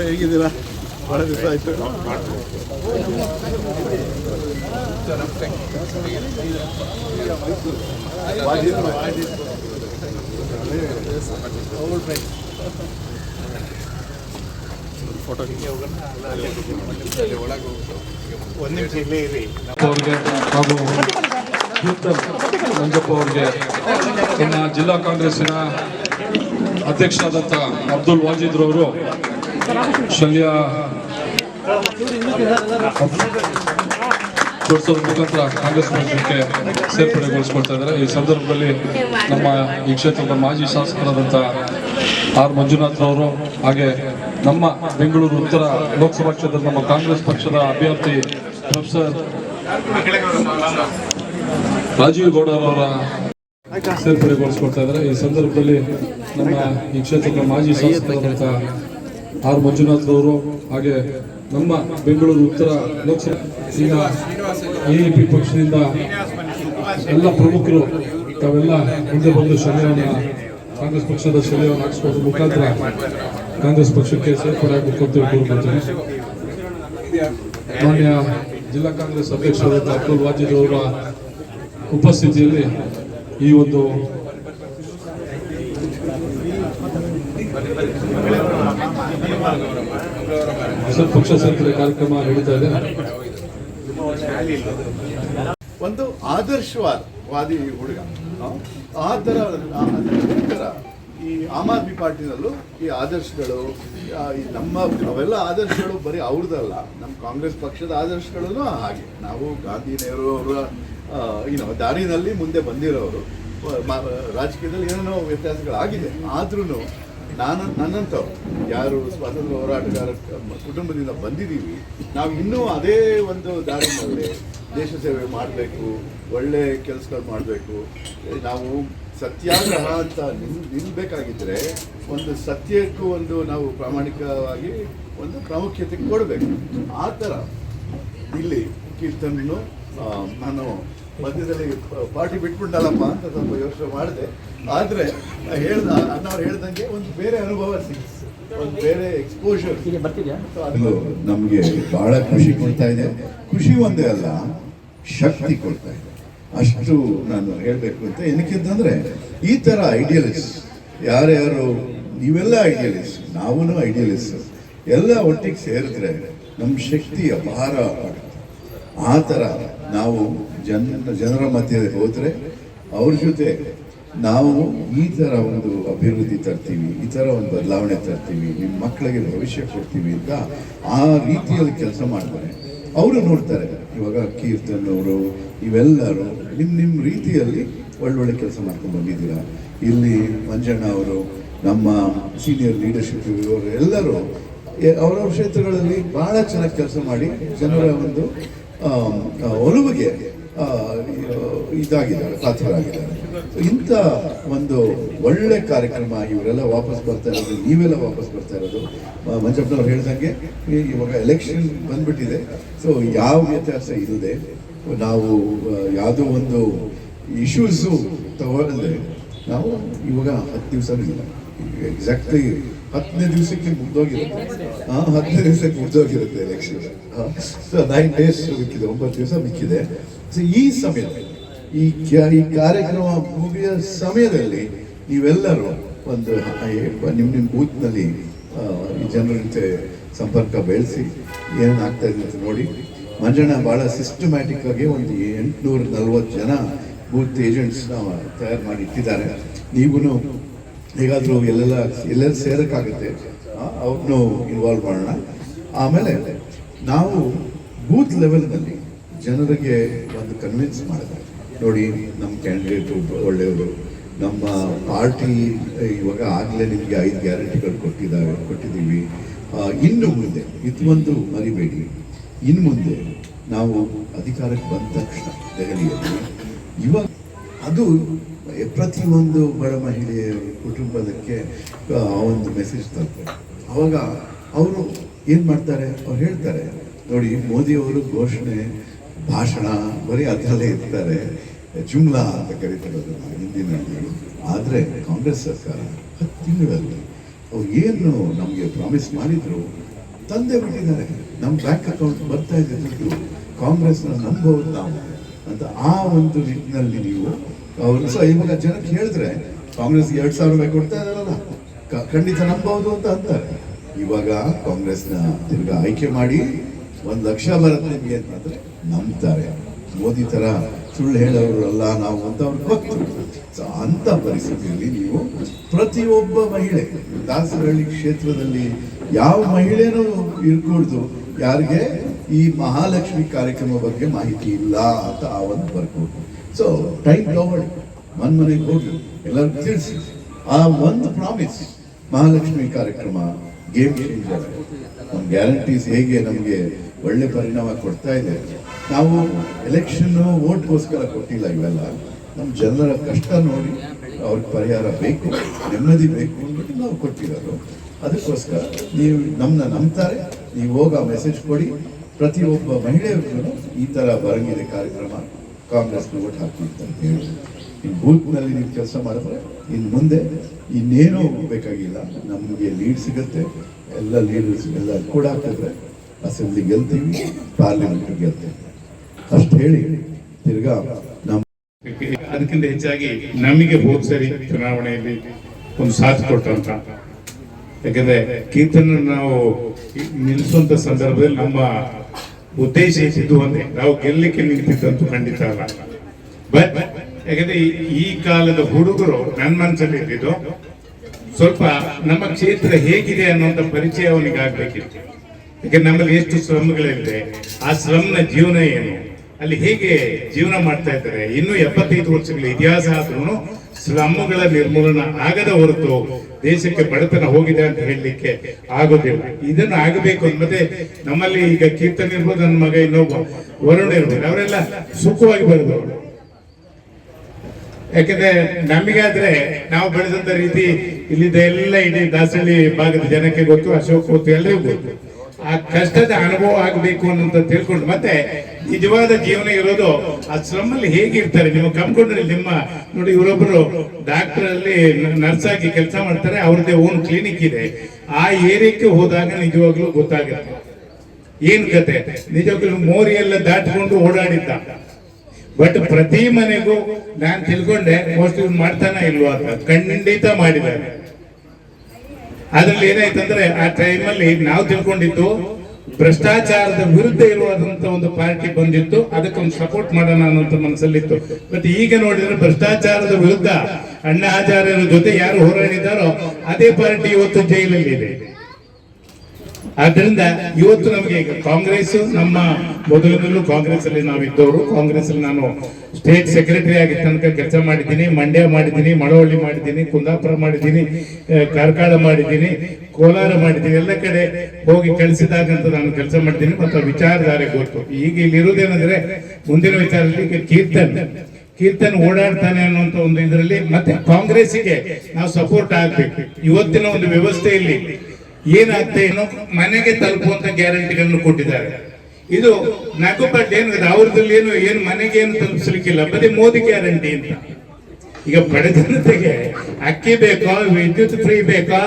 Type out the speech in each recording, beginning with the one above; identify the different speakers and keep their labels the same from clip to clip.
Speaker 1: ಹೇಗಿದ್ದೀರಾ ಬಹಳ ದಿವಸ ಆಯ್ತು ಒಂದು
Speaker 2: ಡಾಕ್ಟರ್ ಮಂಜಪ್ಪ ಅವರಿಗೆ ನಮ್ಮ ಜಿಲ್ಲಾ ಕಾಂಗ್ರೆಸ್ಸಿನ ಅಧ್ಯಕ್ಷರಾದಂಥ ಅಬ್ದುಲ್ ವಾಜಿದ್ರವರು ಶಲ್ಯ ತೋರಿಸೋದ್ರ ಮುಖಾಂತರ ಕಾಂಗ್ರೆಸ್ ಪಕ್ಷಕ್ಕೆ ಸೇರ್ಪಡೆಗೊಳಿಸ್ಕೊಳ್ತಾ ಇದ್ದಾರೆ. ಈ ಸಂದರ್ಭದಲ್ಲಿ ನಮ್ಮ ಈ ಕ್ಷೇತ್ರದ ಮಾಜಿ ಶಾಸಕರಾದಂಥ ಆರ್ ಮಂಜುನಾಥ್ ಅವರು ಹಾಗೆ ನಮ್ಮ ಬೆಂಗಳೂರು ಉತ್ತರ ಲೋಕಸಭಾ ಕ್ಷೇತ್ರದ ನಮ್ಮ ಕಾಂಗ್ರೆಸ್ ಪಕ್ಷದ ಅಭ್ಯರ್ಥಿ ಪ್ರೊಫೆಸರ್ ರಾಜೀವ್ ಗೌಡರವರ ಸೇರ್ಪಡೆಗೊಳಿಸ್ಕೊಳ್ತಾ ಇದ್ದಾರೆ. ಈ ಸಂದರ್ಭದಲ್ಲಿ ನಮ್ಮ ಈ ಕ್ಷೇತ್ರದ ಮಾಜಿ ಶಾಸಕರಾದಂಥ ಆರ್ ಮಂಜುನಾಥ್ ಅವರು ಹಾಗೆ ನಮ್ಮ ಬೆಂಗಳೂರು ಉತ್ತರ ಲೋಕಸಭಾ ಈಗ ಎ ಪಕ್ಷದಿಂದ ಎಲ್ಲ ಪ್ರಮುಖರು ತಾವೆಲ್ಲ ಮುಂದೆ ಬಂದು ಶನಿವಾರ ಕಾಂಗ್ರೆಸ್ ಪಕ್ಷದ ಶನಿವಾರ ಹಾಕಿಸ್ಕೊಳ್ಳೋದ್ರ ಮುಖಾಂತರ ಕಾಂಗ್ರೆಸ್ ಪಕ್ಷಕ್ಕೆ ಸೇರ್ಪಡೆ ಆಗಬೇಕು ಅಂತ ಕೋರ್ಕೊಳ್ತೀನಿ ಮಾನ್ಯ ಜಿಲ್ಲಾ ಕಾಂಗ್ರೆಸ್ ಅಧ್ಯಕ್ಷರಾದ ಅಬ್ದುಲ್ ವಾಜಿದ್ ಅವರ ಉಪಸ್ಥಿತಿಯಲ್ಲಿ ಈ ಒಂದು ಪಕ್ಷ ಸೇರ್ಪಡೆ ಕಾರ್ಯಕ್ರಮ ನಡೀತಾ ಇದೆ.
Speaker 1: ಒಂದು ಆದರ್ಶವಾದ ವಾದಿ ಹುಡುಗ. ಆ, ತರ ಈ ಆಮ್ ಆದ್ಮಿ ಪಾರ್ಟಿನಲ್ಲೂ ಈ ಆದರ್ಶಗಳು ಈ ನಮ್ಮ, ಅವೆಲ್ಲ ಆದರ್ಶಗಳು ಬರೀ ಅವ್ರದ್ದಲ್ಲ. ನಮ್ಮ ಕಾಂಗ್ರೆಸ್ ಪಕ್ಷದ ಆದರ್ಶಗಳೂ ಹಾಗೆ. ನಾವು ಗಾಂಧಿ ನೆಹರು ಅವರ ಏನೋ ದಾರಿನಲ್ಲಿ ಮುಂದೆ ಬಂದಿರೋರು. ರಾಜಕೀಯದಲ್ಲಿ ಏನೇನೋ ವ್ಯತ್ಯಾಸಗಳಾಗಿದೆ. ಆದ್ರೂ ನಾನು, ನನ್ನಂಥವ್ರು, ಯಾರು ಸ್ವಾತಂತ್ರ್ಯ ಹೋರಾಟಗಾರ ಕುಟುಂಬದಿಂದ ಬಂದಿದ್ದೀವಿ. ನಾವು ಇನ್ನೂ ಅದೇ ಒಂದು ದಾರಿನಲ್ಲಿ ದೇಶ ಸೇವೆ ಮಾಡಬೇಕು, ಒಳ್ಳೆ ಕೆಲಸಗಳು ಮಾಡಬೇಕು. ನಾವು ಸತ್ಯಾಗ್ರಹ ಅಂತ ನಿಲ್ ನಿಲ್ಬೇಕಾಗಿದ್ದರೆ ಒಂದು ಸತ್ಯಕ್ಕೂ ಒಂದು ನಾವು ಪ್ರಾಮಾಣಿಕವಾಗಿ ಒಂದು ಪ್ರಾಮುಖ್ಯತೆ ಕೊಡಬೇಕು. ಆ ಥರ. ಇಲ್ಲಿ ಕೀರ್ತನನ್ನು ನಾನು ಮಧ್ಯದಲ್ಲಿ ಪಾರ್ಟಿ ಬಿಟ್ಬಿಟ್ಟಲ್ಲಪ್ಪ ಅಂತ ಸ್ವಲ್ಪ ಯೋಚನೆ ಮಾಡಿದೆ. ಆದರೆ ಹೇಳ್ದ, ಅಣ್ಣವ್ರು ಹೇಳ್ದಂಗೆ ಒಂದು ಬೇರೆ ಅನುಭವ ಸಿಕ್ಕಿತು. ಒಂದು ಬೇರೆ ಎಕ್ಸ್ಪೋಜರ್
Speaker 3: ಹೀಗೆ ಬರ್ತಿದ್ಯಾ?
Speaker 4: ಇದು ನಮಗೆ ಬಹಳ ಖುಷಿ ಕೊಡ್ತಾ ಇದೆ. ಖುಷಿ ಒಂದೇ ಅಲ್ಲ ಶಕ್ತಿ ಕೊಡ್ತಾ ಇದೆ. ಅಷ್ಟು ನಾನು ಹೇಳಬೇಕು ಅಂತ ಏನಕ್ಕಿಂತಂದ್ರೆ ಈ ತರ ಐಡಿಯಲಿಸ್ಟ್ ಯಾರ್ಯಾರು ನೀವೆಲ್ಲ ಐಡಿಯಲಿಸ್ಟ್ ನಾವೂ ಐಡಿಯಲಿಸ್ಟ್ ಎಲ್ಲ ಒಟ್ಟಿಗೆ ಸೇರಿದ್ರೆ ನಮ್ಮ ಶಕ್ತಿ ಅಪಾರ ಆಗುತ್ತೆ. ಆ ಥರ ನಾವು ಜನ ಜನರ ಮಧ್ಯದಲ್ಲಿ ಹೋದರೆ ಅವ್ರ ಜೊತೆ ನಾವು ಈ ಥರ ಒಂದು ಅಭಿವೃದ್ಧಿ ತರ್ತೀವಿ, ಈ ಥರ ಒಂದು ಬದಲಾವಣೆ ತರ್ತೀವಿ ನಿಮ್ಮ ಮಕ್ಕಳಿಗೆ ಭವಿಷ್ಯ ಕೊಡ್ತೀವಿ ಅಂತ ಆ ರೀತಿಯಲ್ಲಿ ಕೆಲಸ ಮಾಡ್ತಾರೆ. ಅವರು ನೋಡ್ತಾರೆ, ಇವಾಗ ಕೀರ್ತನ್ ಅವರು, ಇವೆಲ್ಲರೂ ನಿಮ್ಮ ನಿಮ್ಮ ರೀತಿಯಲ್ಲಿ ಒಳ್ಳೊಳ್ಳೆ ಕೆಲಸ ಮಾಡ್ಕೊಂಡು ಬಂದಿದ್ದೀರಾ? ಇಲ್ಲಿ ಮಂಜಣ್ಣ ಅವರು, ನಮ್ಮ ಸೀನಿಯರ್ ಲೀಡರ್ಶಿಪ್ ಇವರು ಎಲ್ಲರೂ ಅವರವ್ರ ಕ್ಷೇತ್ರಗಳಲ್ಲಿ ಬಹಳ ಚೆನ್ನಾಗಿ ಕೆಲಸ ಮಾಡಿ ಜನರ ಒಂದು ಒಲುವಿಗೆ ಇದಾಗಿದ್ದಾರೆ, ಪಾತ್ರರಾಗಿದ್ದಾರೆ. ಇಂಥ ಒಂದು ಒಳ್ಳೆ ಕಾರ್ಯಕ್ರಮ ಇವರೆಲ್ಲ ವಾಪಸ್ ಬರ್ತಾ ಇರೋದು, ನೀವೆಲ್ಲ ವಾಪಸ್ ಬರ್ತಾ ಇರೋದು. ಮಂಜಪ್ಪನವ್ರು ಹೇಳ್ದಂಗೆ ಇವಾಗ ಎಲೆಕ್ಷನ್ ಬಂದ್ಬಿಟ್ಟಿದೆ. ಸೊ ಯಾವ ವ್ಯತ್ಯಾಸ ಇಲ್ಲದೆ ನಾವು ಯಾವುದೋ ಒಂದು ಇಶ್ಯೂಸು ತಗೊಂಡ್ರೆ ನಾವು ಇವಾಗ ಹತ್ತು ದಿವಸ ಇಲ್ಲ. ಎಕ್ಸಾಕ್ಟ್ಲಿ ಹತ್ತನೇ ದಿವಸಕ್ಕೆ ಮುಗ್ದೋಗಿರುತ್ತೆ. ಹಾಂ ಹತ್ತನೇ ದಿವಸಕ್ಕೆ ಮುಗ್ದೋಗಿರುತ್ತೆ ಎಲೆಕ್ಷನ್ ಸೊ ನೈನ್ ಡೇಸ್ ಮಿಕ್ಕಿದೆ ಒಂಬತ್ತು ದಿವಸ ಮಿಕ್ಕಿದೆ ಸೊ ಈ ಸಮಯದಲ್ಲಿ ಈ ಈ ಕಾರ್ಯಕ್ರಮ ಮುಗಿಯ ಸಮಯದಲ್ಲಿ ನೀವೆಲ್ಲರೂ ಒಂದು ನಿಮ್ಮ ನಿಮ್ಮ ಬೂತ್ನಲ್ಲಿ ಈ ಜನರ ಜೊತೆ ಸಂಪರ್ಕ ಬೆಳೆಸಿ ಏನಾಗ್ತಾ ಇದೆ ಅಂತ ನೋಡಿ. ಮಂಜಣ್ಣ ಭಾಳ ಸಿಸ್ಟಮ್ಯಾಟಿಕ್ ಆಗಿ ಒಂದು ಎಂಟುನೂರ ನಲ್ವತ್ತು ಜನ ಬೂತ್ ಏಜೆಂಟ್ಸ್ನ ತಯಾರು ಮಾಡಿ ಇಟ್ಟಿದ್ದಾರೆ. ನೀವು ಹೇಗಾದರೂ ಎಲ್ಲೆಲ್ಲ ಎಲ್ಲೆಲ್ಲ ಸೇರೋಕ್ಕಾಗುತ್ತೆ ಅವ್ರನ್ನೂ ಇನ್ವಾಲ್ವ್ ಮಾಡೋಣ. ಆಮೇಲೆ ನಾವು ಬೂತ್ ಲೆವೆಲ್ನಲ್ಲಿ ಜನರಿಗೆ ಒಂದು ಕನ್ವಿನ್ಸ್ ಮಾಡಿದೆ. ನೋಡಿ, ನಮ್ಮ ಕ್ಯಾಂಡಿಡೇಟು ಒಳ್ಳೆಯವರು. ನಮ್ಮ ಪಾರ್ಟಿ ಇವಾಗ ಆಗಲೇ ನಿಮಗೆ ಐದು ಗ್ಯಾರಂಟಿಗಳು ಕೊಟ್ಟಿದ್ದಾವೆ. ಕೊಟ್ಟಿದ್ದೀವಿ ಇನ್ನು ಮುಂದೆ ಇದು ಒಂದು ಮರಿಬೇಡಿ. ಇನ್ನು ಮುಂದೆ ನಾವು ಅಧಿಕಾರಕ್ಕೆ ಬಂದ ತಕ್ಷಣ ದೆಹಲಿಯಲ್ಲಿ, ಇವಾಗ ಅದು ಪ್ರತಿಯೊಂದು ಬಡ ಮಹಿಳೆಯ ಕುಟುಂಬದಕ್ಕೆ, ಆ, ಒಂದು ಮೆಸೇಜ್ ತಲುಪುತ್ತೆ ಅವಾಗ ಅವರು ಏನು ಮಾಡ್ತಾರೆ? ಅವ್ರು ಹೇಳ್ತಾರೆ, ನೋಡಿ, ಮೋದಿಯವರು ಘೋಷಣೆ ಭಾಷಣ, ಬರೀ ಅದರಲ್ಲೇ ಇರ್ತಾರೆ. ಜುಮ್ಲಾ ಅಂತ ಕರೀತಾರೆ ಅದನ್ನ ಹಿಂದಿನಲ್ಲಿ ಆದರೆ ಕಾಂಗ್ರೆಸ್ ಸರ್ಕಾರ ಹತ್ತು ತಿಂಗಳಲ್ಲಿ ಅವ್ರು ಏನು ನಮಗೆ ಪ್ರಾಮಿಸ್ ಮಾಡಿದ್ರು, ತಂದೆ ಬಿಟ್ಟಿದ್ದಾರೆ. ನಮ್ಮ ಬ್ಯಾಂಕ್ ಅಕೌಂಟ್ ಬರ್ತಾ ಇದೆ ದುಡ್ಡು ಕಾಂಗ್ರೆಸ್ನ ನಂಬೋದು ನಾವು ಅಂತ ಆ ಒಂದು ನಿಟ್ಟಿನಲ್ಲಿ ನೀವು ಅವರು ಸಹ ಇವಾಗ ಜನಕ್ಕೆ ಹೇಳಿದ್ರೆ, ಕಾಂಗ್ರೆಸ್ಗೆ ಎರಡು ಸಾವಿರ ರೂಪಾಯಿ ಕೊಡ್ತಾ ಇದಾರಲ್ಲ ಖಂಡಿತ ನಂಬಬಹುದು ಅಂತ ಅಂತಾರೆ. ಇವಾಗ ಕಾಂಗ್ರೆಸ್ನ ತಿರ್ಗಾ ಆಯ್ಕೆ ಮಾಡಿ ಒಂದು ಲಕ್ಷ ಬರುತ್ತೆ ನಿಮಗೆ ಅಂತಂದ್ರೆ ನಂಬ್ತಾರೆ. ಮೋದಿ ತರ ಸುಳ್ಳು ಹೇಳೋರಲ್ಲ, ನಾವು ಅಂತ ಅವ್ರಿಗೆ ಗೊತ್ತು. ಸೊ ಅಂತ ಪರಿಸ್ಥಿತಿಯಲ್ಲಿ ನೀವು ಪ್ರತಿಯೊಬ್ಬ ಮಹಿಳೆ, ದಾಸರಹಳ್ಳಿ ಕ್ಷೇತ್ರದಲ್ಲಿ ಯಾವ ಮಹಿಳೆನೂ ಇರ್ಕೂಡ್ದು, ಯಾರಿಗೆ ಈ ಮಹಾಲಕ್ಷ್ಮಿ ಕಾರ್ಯಕ್ರಮ ಬಗ್ಗೆ ಮಾಹಿತಿ ಇಲ್ಲ ಅಂತ ಆ ಒಂದು ಸೊ ಟೈಮ್ ತಗೊಳ್ಳಿ. ಮನ್ ಮನೆಗೆ ಹೋಗಿ ಎಲ್ಲರಿಗೂ ತಿಳಿಸಿ. ಆ ಒಂದು ಪ್ರಾಮಿಸ್ ಮಹಾಲಕ್ಷ್ಮಿ ಕಾರ್ಯಕ್ರಮ ಗೇಮ್ ಚೇಂಜರ್ ನಮ್ಮ ಗ್ಯಾರಂಟೀಸ್ ಹೇಗೆ ನಮಗೆ ಒಳ್ಳೆ ಪರಿಣಾಮ ಕೊಡ್ತಾ ಇದೆ. ನಾವು ಎಲೆಕ್ಷನ್ ಓಟ್ಗೋಸ್ಕರ ಕೊಟ್ಟಿಲ್ಲ ಇವೆಲ್ಲ. ನಮ್ಮ ಜನರ ಕಷ್ಟ ನೋಡಿ ಅವ್ರಿಗೆ ಪರಿಹಾರ ಬೇಕು, ನೆಮ್ಮದಿ ಬೇಕು ಅಂದ್ಬಿಟ್ಟು ನಾವು ಕೊಟ್ಟಿರೋದು. ಅದಕ್ಕೋಸ್ಕರ ನೀವು ನಮ್ಮನ್ನ ನಂಬ್ತಾರೆ, ನೀವು ಹೋಗ ಮೆಸೇಜ್ ಕೊಡಿ. ಪ್ರತಿಯೊಬ್ಬ ಮಹಿಳೆಯರು ಈ ಥರ ಬರಂಗಿದೆ ಕಾರ್ಯಕ್ರಮ. ಕಾಂಗ್ರೆಸ್ನ ಓಟ್ ಹಾಕಿ ಅಂತ ಹೇಳಿ. ಇನ್ನು ಬೂತ್ನಲ್ಲಿ ನೀವು ಕೆಲಸ ಮಾಡಿದ್ರೆ ಇನ್ನು ಮುಂದೆ ಇನ್ನೇನೂ ಬೇಕಾಗಿಲ್ಲ. ನಮಗೆ ಲೀಡ್ ಸಿಗುತ್ತೆ. ಎಲ್ಲ ಲೀಡರ್ಸ್ ಎಲ್ಲ ಕೂಡ ಹಾಕಿದ್ರೆ ಅಸೆಂಬ್ಲಿ ಗೆಲ್ತೀವಿ ಪಾರ್ಲಿಮೆಂಟ್ ಗೆಲ್ತೀವಿ ಅಷ್ಟು ಹೇಳಿ ತಿರ್ಗಾ ನಮ್ಮ
Speaker 5: ಅದಕ್ಕಿಂತ ಹೆಚ್ಚಾಗಿ ನಮಗೆ ಹೋದ ಸರಿ ಚುನಾವಣೆಯಲ್ಲಿ ಒಂದು ಸಾಥ್ ಕೊಟ್ಟಂತ. ಯಾಕಂದ್ರೆ ಕೀರ್ತನ ನಾವು ನಿಲ್ಲಿಸುವಂತ ಸಂದರ್ಭದಲ್ಲಿ ನಮ್ಮ ಉದ್ದೇಶ ಇದ್ದು ಅಂದ್ರೆ ನಾವು ಗೆಲ್ಲಕ್ಕೆ ನಿಂತಿದ್ದಂತೂ ಖಂಡಿತ ಅಲ್ಲ. ಬಟ್ ಯಾಕಂದ್ರೆ ಈ- ಕಾಲದ ಹುಡುಗರು ನನ್ನ ಮನಸ್ಸಲ್ಲಿ ಇದ್ದಿದ್ದು, ಸ್ವಲ್ಪ ನಮ್ಮ ಕ್ಷೇತ್ರ ಹೇಗಿದೆ ಅನ್ನುವಂಥ ಪರಿಚಯ ಅವನಿಗೆ ಆಗ್ಬೇಕಿತ್ತು ಯಾಕಂದ್ರೆ ನಮ್ಮಲ್ಲಿ ಎಷ್ಟು ಶ್ರಮಗಳಿದೆ ಆ ಶ್ರಮನ ಜೀವನ ಏನು? ಅಲ್ಲಿ ಹೇಗೆ ಜೀವನ ಮಾಡ್ತಾ ಇದ್ದಾರೆ? ಇನ್ನು ಎಪ್ಪತ್ತೈದು ವರ್ಷಗಳ ಇತಿಹಾಸ ಆದ್ರೂ ಶ್ರಮಗಳ ನಿರ್ಮೂಲನ ಆಗದ ಹೊರತು ದೇಶಕ್ಕೆ ಬಡತನ ಹೋಗಿದೆ ಅಂತ ಹೇಳಲಿಕ್ಕೆ ಆಗೋದಿಲ್ಲ. ಇದನ್ನು ಆಗಬೇಕು ಮತ್ತೆ ನಮ್ಮಲ್ಲಿ ಈಗ ಕೀರ್ತನೆ ಇರ್ಬೋದು, ನನ್ನ ಮಗ ಇನ್ನೊಬ್ಬ ವರುಣ ಇರ್ಬೋದು, ಅವರೆಲ್ಲ ಸುಖವಾಗಿ ಬರೆದವರು. ಯಾಕಂದ್ರೆ ನಮಗಾದ್ರೆ ನಾವು ಬೆಳೆದಂತ ರೀತಿ ಇಲ್ಲಿದ್ದ ಎಲ್ಲ ಇಡೀ ದಾಸಳ್ಳಿ ಭಾಗದ ಜನಕ್ಕೆ ಗೊತ್ತು, ಅಶೋಕ್ ಗೊತ್ತು ಎಲ್ಲರಿಗೂ ಗೊತ್ತು. ಆ ಕಷ್ಟದ ಅನುಭವ ಆಗಬೇಕು ಅನ್ನೋಂತ ತಿಳ್ಕೊಂಡು ಮತ್ತೆ ನಿಜವಾದ ಜೀವನ ಇರೋದು ಆ ಶ್ರಮಲ್ಲಿ ಹೇಗಿರ್ತಾರೆ? ನೀವು ಕಂಪ್ಯೂಟರ್ ನಿಮ್ಮ ನೋಡಿ ಇವರೊಬ್ಬರು ಡಾಕ್ಟರ್ ಅಲ್ಲಿ ನರ್ಸ್ ಆಗಿ ಕೆಲಸ ಮಾಡ್ತಾರೆ, ಅವ್ರದ್ದೇ ಓನ್ ಕ್ಲಿನಿಕ್ ಇದೆ. ಆ ಏರಿಯಾಕ್ಕೆ ಹೋದಾಗ ನಿಜವಾಗ್ಲೂ ಗೊತ್ತಾಗುತ್ತೆ. ಏನ್ ಕತೆ? ನಿಜವಾಗ್ಲೂ ಮೋರಿ ಎಲ್ಲ ದಾಟ್ಕೊಂಡು ಓಡಾಡಿದ್ದ. ಬಟ್ ಪ್ರತಿ ಮನೆಗೂ ನಾನು ತಿಳ್ಕೊಂಡೆ ಮೋಸ್ಟ್ ಮಾಡ್ತಾನ ಇಲ್ವಾ ಖಂಡಿತ ಮಾಡಿದ್ದಾರೆ. ಅದ್ರಲ್ಲಿ ಏನಾಯ್ತಂದ್ರೆ ಆ ಟೈಮಲ್ಲಿ ನಾವು ತಿಳ್ಕೊಂಡಿತ್ತು ಭ್ರಷ್ಟಾಚಾರದ ವಿರುದ್ಧ ಇರುವಂತ ಒಂದು ಪಾರ್ಟಿ ಬಂದಿತ್ತು. ಅದಕ್ಕೊಂದು ಸಪೋರ್ಟ್ ಮಾಡೋಣ ಅನ್ನೋಂತ ಮನಸ್ಸಲ್ಲಿತ್ತು. ಮತ್ತೆ ಈಗ ನೋಡಿದ್ರೆ ಭ್ರಷ್ಟಾಚಾರದ ವಿರುದ್ಧ ಅಣ್ಣ ಆಚಾರ್ಯರ ಜೊತೆ ಯಾರು ಹೋರಾಡಿದ್ದಾರೋ ಅದೇ ಪಾರ್ಟಿ ಇವತ್ತು ಜೈಲಲ್ಲಿ ಇದೆ. ಆದ್ರಿಂದ ಇವತ್ತು ನಮಗೆ ಕಾಂಗ್ರೆಸ್, ನಮ್ಮ ಮೊದಲಿನಲ್ಲೂ ಕಾಂಗ್ರೆಸ್ ಅಲ್ಲಿ ನಾವಿದ್ದವರು. ಕಾಂಗ್ರೆಸ್ ಅಲ್ಲಿ ನಾನು ಸ್ಟೇಟ್ ಸೆಕ್ರೆಟರಿ ಆಗಿ ತನಕ ಕೆಲಸ ಮಾಡಿದ್ದೀನಿ. ಮಂಡ್ಯ ಮಾಡಿದ್ದೀನಿ, ಮಳವಳ್ಳಿ ಮಾಡಿದ್ದೀನಿ, ಕುಂದಾಪುರ ಮಾಡಿದ್ದೀನಿ ಕಾರ್ಕಳ ಮಾಡಿದ್ದೀನಿ, ಕೋಲಾರ ಮಾಡಿದ್ದೀನಿ. ಎಲ್ಲ ಕಡೆ ಹೋಗಿ ಕಳಿಸಿದಾಗಂತ ನಾನು ಕೆಲಸ ಮಾಡಿದ್ದೀನಿ ಮತ್ತು ವಿಚಾರಧಾರೆ ಗೊತ್ತು. ಈಗ ಇಲ್ಲಿ ಇರುವುದೇನಂದ್ರೆ, ಮುಂದಿನ ವಿಚಾರದಲ್ಲಿ ಕೀರ್ತನ್. ಕೀರ್ತನ್ ಓಡಾಡ್ತಾನೆ ಅನ್ನುವಂತ ಒಂದು ಇದರಲ್ಲಿ ಮತ್ತೆ ಕಾಂಗ್ರೆಸ್ಸಿಗೆ ನಾವು ಸಪೋರ್ಟ್ ಆಗ್ಬೇಕು. ಇವತ್ತಿನ ಒಂದು ವ್ಯವಸ್ಥೆಯಲ್ಲಿ ಏನಾಗ್ತಾ ಏನೋ ಮನೆಗೆ ತಲುಪುವಂತ ಗ್ಯಾರಂಟಿಗಳನ್ನು ಕೊಟ್ಟಿದ್ದಾರೆ. ಇದು ನಗುಪಟ್ಟು ಏನು ಅವ್ರದಲ್ಲಿ ಏನು ಏನು ಮನೆಗೆ ಏನು ತಲುಪಿಸ್ಲಿಕ್ಕಿಲ್ಲ. ಬರೀ ಮೋದಿ ಗ್ಯಾರಂಟಿ ಅಂತ. ಈಗ ಬಡ ಅಕ್ಕಿ ಬೇಕೋ, ವಿದ್ಯುತ್ ಫ್ರೀ ಬೇಕಾ,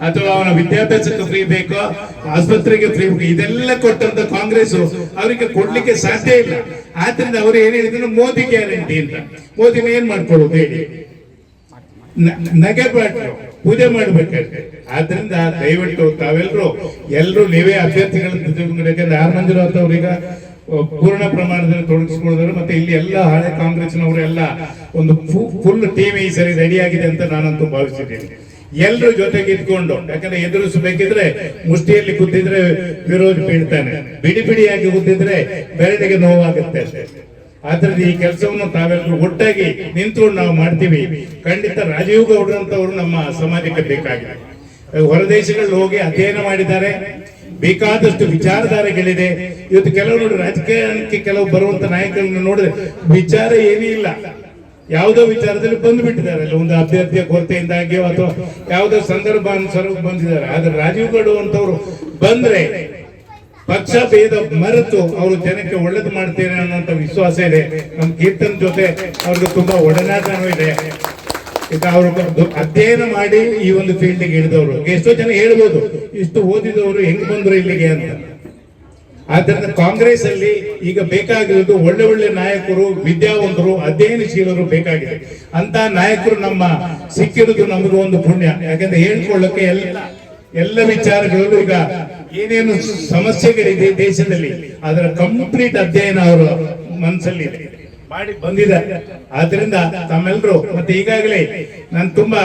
Speaker 5: ಅಥವಾ ಅವನ ವಿದ್ಯಾಭ್ಯಾಸಕ್ಕೆ ಫ್ರೀ ಬೇಕೋ, ಆಸ್ಪತ್ರೆಗೆ ಫ್ರೀ ಇದೆಲ್ಲ ಕೊಟ್ಟಂತ ಕಾಂಗ್ರೆಸ್ ಅವರಿಗೆ ಕೊಡ್ಲಿಕ್ಕೆ ಸಾಧ್ಯ ಇಲ್ಲ. ಆದ್ರಿಂದ ಅವರು ಏನ್ ಹೇಳಿದ್ರು? ಮೋದಿ ಗ್ಯಾರಂಟಿ ಅಂತ. ಮೋದಿನ ಏನ್ ಮಾಡ್ಕೊಳ್ಳೋದು ಹೇಳಿ? ನಗೆ ಪೂಜೆ ಮಾಡ್ಬೇಕಾದ್ರೆ ಆದ್ರಿಂದ ದಯವಿಟ್ಟು ತಾವೆಲ್ಲರೂ ಎಲ್ಲರೂ ನೀವೇ ಅಭ್ಯರ್ಥಿಗಳನ್ನ ಯಾಕಂದ್ರೆ ಆರ್ ಮಂಜುನಾಥ್ ಅವ್ರೀಗ ಪೂರ್ಣ ಪ್ರಮಾಣದಲ್ಲಿ ತೊಡಗಿಸ್ಕೊಂಡಿದ್ದಾರೆ ಮತ್ತೆ ಇಲ್ಲಿ ಎಲ್ಲ ಹಳೆ ಕಾಂಗ್ರೆಸ್ನವರು ಎಲ್ಲ ಒಂದು ಫುಲ್ ಟೀಮ್ ಈ ಸರಿ ರೆಡಿ ಆಗಿದೆ ಅಂತ ನಾನಂತೂ ಭಾವಿಸಿದ್ದೀನಿ. ಎಲ್ಲರೂ ಜೊತೆಗೆ ಇದ್ಕೊಂಡು ಯಾಕಂದ್ರೆ ಎದುರಿಸಬೇಕಿದ್ರೆ ಮುಷ್ಟಿಯಲ್ಲಿ ಕುದ್ದಿದ್ರೆ ವಿರೋಧ ಬೀಳ್ತಾನೆ. ಬಿಡಿ ಬಿಡಿಯಾಗಿ ಕೂತಿದ್ರೆ ಬೆರಳಿಗೆ ನೋವಾಗುತ್ತೆ. ಅಷ್ಟೇ ಆದ್ರಿಂದ ಈ ಕೆಲಸವನ್ನು ತಾವೆಲ್ಲರೂ ಒಟ್ಟಾಗಿ ನಿಂತ್ಕೊಂಡು ನಾವು ಮಾಡ್ತೀವಿ. ಖಂಡಿತ ರಾಜೀವ್ ಗೌಡ್ರು ಅಂತವರು ನಮ್ಮ ಸಮಾಜಕ್ಕೆ ಬೇಕಾಗಿದೆ. ಹೊರದೇಶಗಳಲ್ಲಿ ಹೋಗಿ ಅಧ್ಯಯನ ಮಾಡಿದ್ದಾರೆ. ಬೇಕಾದಷ್ಟು ವಿಚಾರಧಾರೆಗಳಿದೆ. ಇವತ್ತು ಕೆಲವು ನೋಡಿ ರಾಜಕೀಯಕ್ಕೆ ಕೆಲವು ಬರುವಂತ ನಾಯಕರನ್ನು ನೋಡಿದ್ರೆ ವಿಚಾರ ಏನೂ ಇಲ್ಲ. ಯಾವುದೋ ವಿಚಾರದಲ್ಲಿ ಬಂದ್ಬಿಟ್ಟಿದ್ದಾರೆ. ಅಲ್ಲಿ ಒಂದು ಅಭ್ಯರ್ಥಿಯ ಕೊರತೆಯಿಂದಾಗಿಯೋ ಅಥವಾ ಯಾವುದೋ ಸಂದರ್ಭ ಅನುಸಾರ ಬಂದಿದ್ದಾರೆ. ಆದ್ರೆ ರಾಜೀವ್ ಗೌಡ ಅಂತವ್ರು ಬಂದ್ರೆ ಪಕ್ಷ ಭೇದ ಮರೆತು ಅವರು ಜನಕ್ಕೆ ಒಳ್ಳೇದು ಮಾಡ್ತೇನೆ ಅನ್ನೋಂಥ ವಿಶ್ವಾಸ ಇದೆ. ನಮ್ಮ ಕೀರ್ತನ್ ಜೊತೆ ಅವ್ರಿಗೆ ತುಂಬಾ ಒಡನಾಟನೂ ಇದೆ. ಈಗ ಅವರು ಅಧ್ಯಯನ ಮಾಡಿ ಈ ಒಂದು ಫೀಲ್ಡ್ಗೆ ಇಳಿದವರು. ಎಷ್ಟೋ ಜನ ಹೇಳ್ಬೋದು, ಇಷ್ಟು ಓದಿದವರು ಹೆಂಗ್ ಬಂದ್ರು ಇಲ್ಲಿಗೆ ಅಂತ. ಆದ್ದರಿಂದ ಕಾಂಗ್ರೆಸ್ ಅಲ್ಲಿ ಈಗ ಬೇಕಾಗಿರೋದು ಒಳ್ಳೆ ಒಳ್ಳೆ ನಾಯಕರು, ವಿದ್ಯಾವಂತರು, ಅಧ್ಯಯನಶೀಲರು ಬೇಕಾಗಿದೆ. ಅಂತ ನಾಯಕರು ನಮ್ಮ ಸಿಕ್ಕಿರೋದು ನಮಗೂ ಒಂದು ಪುಣ್ಯ. ಯಾಕಂದ್ರೆ ಹೇಳ್ಕೊಳ್ಳಕ್ಕೆ ಎಲ್ಲ ಎಲ್ಲ ವಿಚಾರಗಳಲ್ಲೂ ಈಗ ಏನೇನು ಸಮಸ್ಯೆಗಳಿದೆ ದೇಶದಲ್ಲಿ, ಅದರ ಕಂಪ್ಲೀಟ್ ಅಧ್ಯಯನ ಅವರು ಮನಸ್ಸಲ್ಲಿ ಮಾಡಿ ಬಂದಿದ್ದಾರೆ. ಆದ್ರಿಂದ ತಮ್ಮೆಲ್ಲರೂ ಮತ್ತೆ ಈಗಾಗಲೇ ನಾನು ತುಂಬಾ